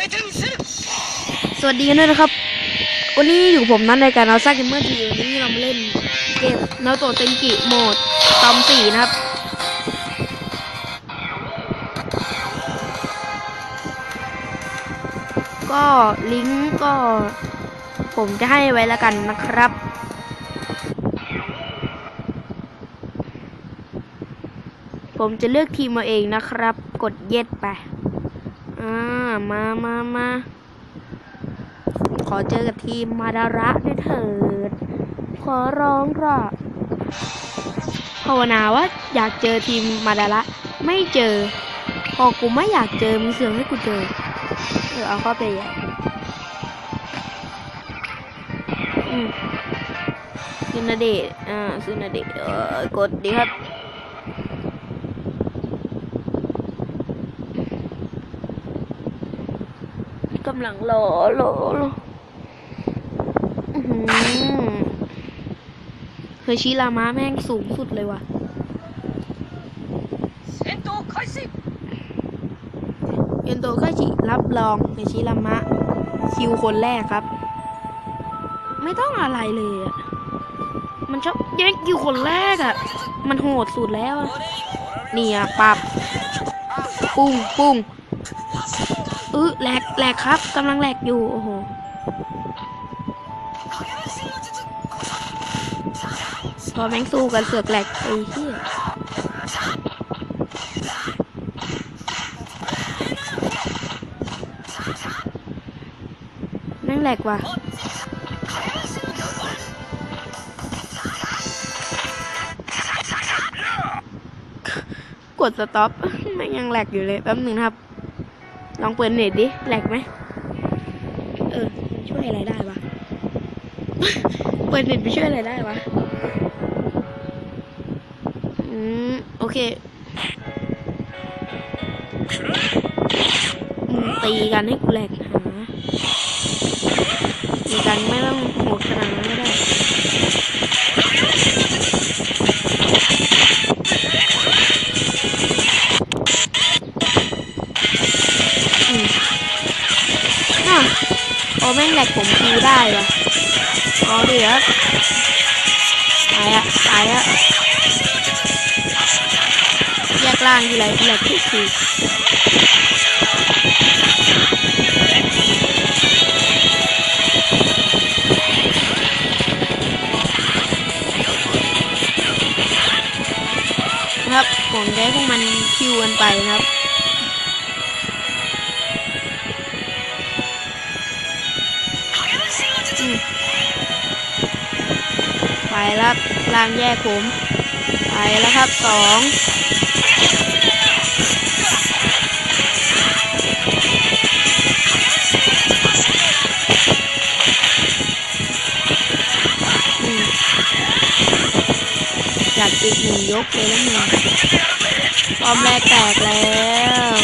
สวัสดีกันด้วยนะครับ วันนี้อยู่ผมนั้นในการเราสร้างเกมเมื่อทีวันนี้เราเล่นเกมนาโตเต็งกิโหมดตอมสี่นะครับ ก็ลิงก์ก็ ผมจะให้ไว้แล้วกันนะครับผมจะเลือกทีมมาเองนะครับ กดเย็ดไป อ่า มามามาขอเจอกับทีมมาดาระด้วยเถิด ขอร้องละภาวนาว่าอยากเจอทีมมาดาระไม่เจอ พอกูไม่อยากเจอมึงเสือกให้กูเจอ เออเอาเข้าไปอะอืมซุนาเดะอ่าซุนาเดะเออกดดีครับ กำลังรอรอรอเฮอชิลาม้าแม่งสูงสุดเลยว่ะเอ็นโตคายสิเอ็นโตคายสิรับรองเฮอชิลาม้าคิวคนแรกครับ ไม่ต้องอะไรเลยอะ มันชอบแย่งคิวคนแรกอะ มันโหดสุดแล้วเนี่ยปับ ปุ้งปุ้ง ออแหลกแหลกครับกำลังแหลกอยู่ โอ้โห พอแม่งสู้กันเสือกแหลกไอ้เหี้ยแม่งแหลกว่ะกดสต็อปแม่งยังแหลกอยู่เลยแป๊บหนึ่งครับ ลองเปิดเน็ตดิแหลกไหมเออช่วยอะไรได้วะ เปิดเน็ตไปช่วยอะไรได้วะ อืม โอเคมึงตีกันให้กูแหลกหาตีกันไม่ต้องโหดขนาดนั้นก็ได้ โอ้แม่งแหลกผมคิวได้วะเอาดิครับตายอะตายอะแยกล่างทีไรแหลกทุกทีครับผมจะให้พวกมันคิวกันไปนะครับ แล้วร่างแยกผมไปแล้วครับสองอืมอยากอีกหนึ่งยกเลยแล้วมึงอมแรกแตกแล้ว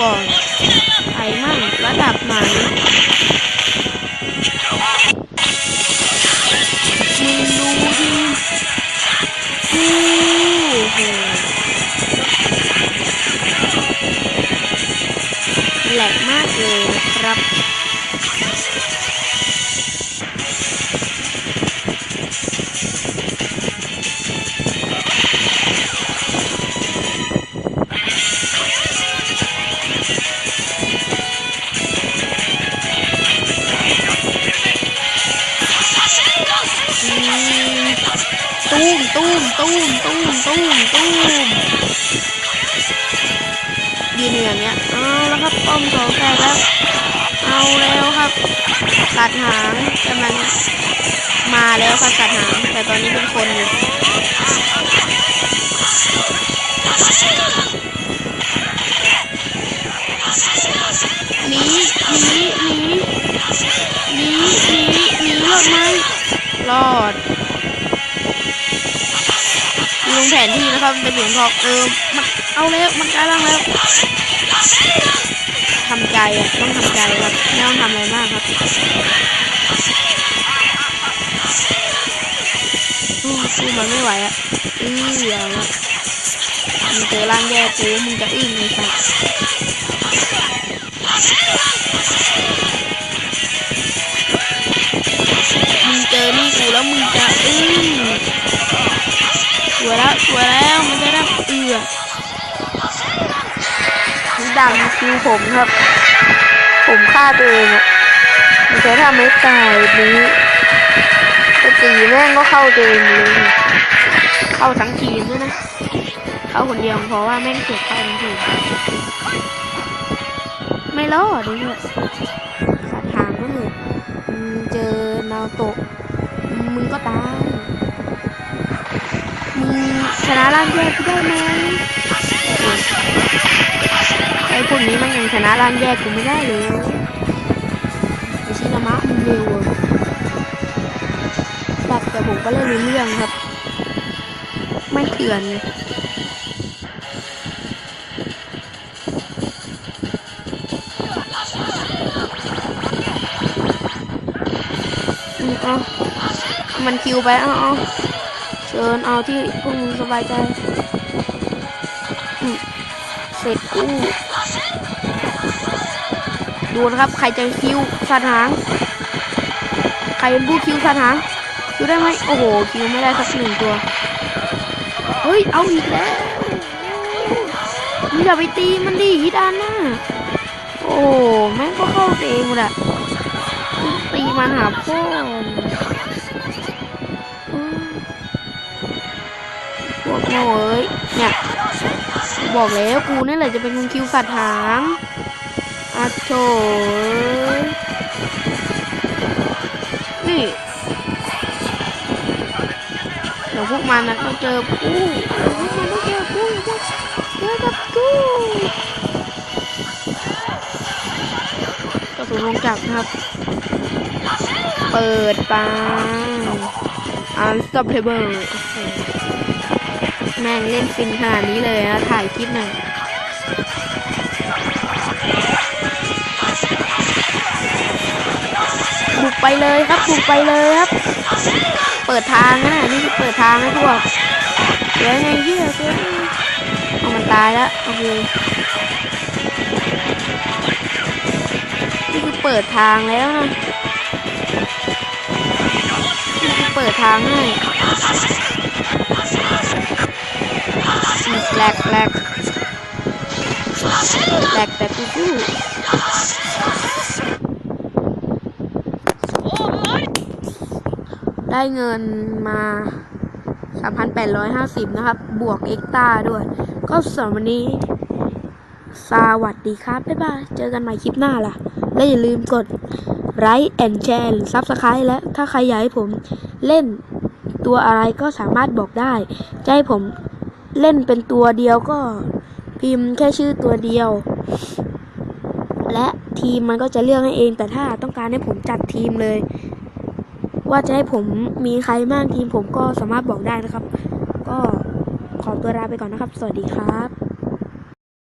พ ครัดหางกำลังมาแล้วค่ะบสัตหางแต่ตอนนี้เป็นคนอยู่หนีหนีหนีหนีหนีหนีรอดไหมรอดลงแผนที่นะครับเป็นเหรียญทองเออมันเอาแล้วมันกลายร่างแล้ว ทำใจอะต้องทำใจครับไม่ต้องทำอะไรมากครับสู้มันไม่ไหวอะอือเดี๋ยวมึงเจอร่างแย่กูมึงจะอึ้งเลยสัสมึงเจอนี่กูแล้วมึงจะอึ้งสวยแล้วสวยแล้วมันจะได้เอือ ดังคือผมครับ ผมฆ่าตัวเองอะมันจะทำให้ตายนี้ปกตีแม่งก็เข้าตัวเองเลยเข้าทั้งทีมด้วยนะ เข้าคนเดียวเพราะว่าแม่งเสียเข้าทั้งทีมไม่รอดด้วยสาทางก็เลยมึงเจอนาโตะมึงก็ตายมึงชนะร่างแย่กูได้ไหม ไอ้พวกนี้มันยังชนะร่างแย่กูไม่ได้เลยไอชินามะมึงเร็วอะแต่แต่ผมก็เล่นรู้เรื่องครับ ไม่เถื่อนเลยอืมเอามันคิวไป เอาเอาเชิญเอาที่พวกมึงสบายใจ เสร็จกูดูนะครับใครจะคิวสัตว์หาง ใครเป็นผู้คิวสัตว์หางคิวได้ไหมโอ้โหคิวไม่ได้สักหนึ่งตัว เฮ้ยเอาอีกแล้วมึงอย่าไปตีมันดิฮิดานน่ะโอ้แม่งก็เข้าเองแหมดอะตีมันหาพ่อพวกโง่เอ้ยเนี่ย บอกแล้วกูนี่แหละจะเป็นคนคิวสัตว์หางอะโถนี่เดี๋ยวพวกมันนะต้องเจอกูเดี๋ยวพวกมันต้องเจอกูเจอกับกูกระสุนลงจับครับ เปิดปา unstoppable โอ้โห แม่งเล่นฟินขนาดนี้เลยนะ ถ่ายคลิปหน่อยบุกไปเลยครับบุกไปเลยครับ เปิดทางนะนี่คือเปิดทางให้พวกเดี๋ยวไงเหี้ยเสือเอามันตายแล้วโอเคนี่คือเปิดทางแล้วนะนี่คือเปิดทางให้ แลกแลกแลกแต่กูกูได้เงินมา 3,850 นะครับ บวกเอ็กตาด้วย ก็สำหรับวันนี้ สวัสดีครับ บ๊ายบาย เจอกันใหม่คลิปหน้าล่ะ และอย่าลืมกดไลค์แอนแชร์หรือซับสไครต์และถ้าใครอยากให้ผมเล่นตัวอะไรก็สามารถบอกได้ จะให้ผม เล่นเป็นตัวเดียวก็พิมพ์แค่ชื่อตัวเดียว และทีมมันก็จะเลือกให้เอง แต่ถ้าต้องการให้ผมจัดทีมเลย ว่าจะให้ผมมีใครบ้างทีมผมก็สามารถบอกได้นะครับ ก็ขอตัวลาไปก่อนนะครับ สวัสดีครับ